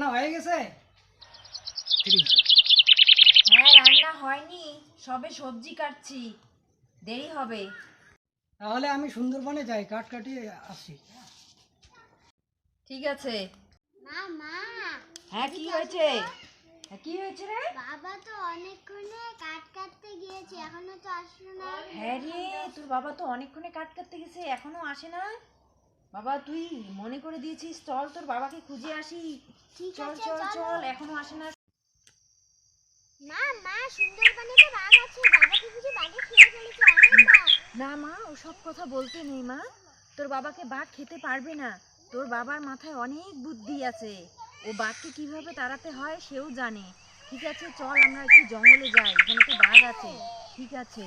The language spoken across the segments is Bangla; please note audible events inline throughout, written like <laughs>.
রান্না হয়ে গেছে? হ্যাঁ রান্না হয়নি। সবে সবজি কাটছি। দেরি হবে। তাহলে আমি সুন্দরবনে যাই কাট কাটিয়ে আসি। ঠিক আছে। মা মা। হ্যাঁ কি হয়েছে? হ্যাঁ, কি হয়েছে রে? বাবা তো অনেকক্ষণে কাট কাটতে গিয়েছে এখনও তো আসলো না। হ্যাঁ রে তোর বাবা তো অনেকক্ষণে কাট কাটতে গেছে এখনও আসে না বাবা তুই মনে করে দিয়েছিস চল তোর বাবাকে খুঁজে আসি। চল চল চল। এখনও আসে না। মা মা সুন্দরবনে তো বাঘ আছে। বাবাকে বুঝি বাঘে খেয়ে ফেলেছে অনেক না মা ওসব কথা বলতে নেই মা। তোর বাবাকে বাঘ খেতে পারবে না। তোর বাবার মাথায় অনেক বুদ্ধি আছে। ও বাঘকে কীভাবে তাড়াতে হয় সেও জানে। ঠিক আছে চল আমরা একটু জঙ্গলে যাই। এখানে তো বাঘ আছে। ঠিক আছে।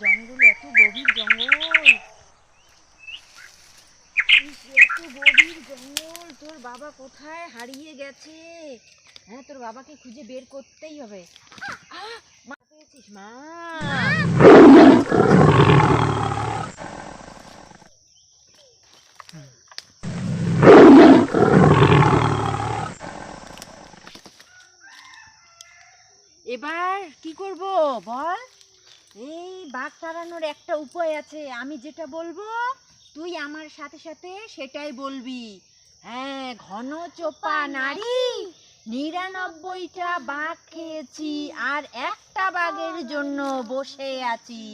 জঙ্গল এত গভীর জঙ্গল ইস, এত গভীর জঙ্গল তোর বাবা কোথায়? হারিয়ে গেছে। হ্যাঁ তোর বাবাকে খুঁজে বের করতেই হবে। মা, পেয়েছিস, মা। এবার কি করব, বল? এই বাঘ তাড়ানোর একটা উপায় আছে। আমি যেটা বলব, তুই আমার সাথে সাথে সেটাই বলবি। হ্যাঁ ঘন চোপা নারী। নিরানব্বইটা বাঘ খেয়েছি আর একটা বাঘের জন্য বসে আছি।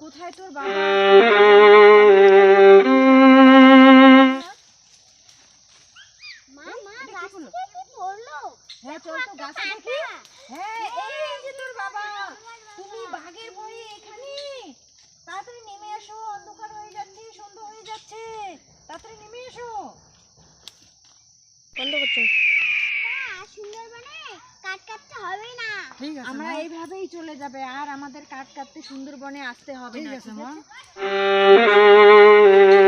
কোথায় তোর বাবা? হ্যাঁ চল তো গাছে দেখি। হ্যাঁ এই যে তোর বাবা। তাড়াতাড়ি বন্ধ করছ সুন্দরবনে কাট কাটতে হবে না। আমরা এইভাবেই চলে যাবে আর আমাদের কাট কাটতে সুন্দরবনে আসতে হবে ঠিক আছে মা। আছে? <laughs>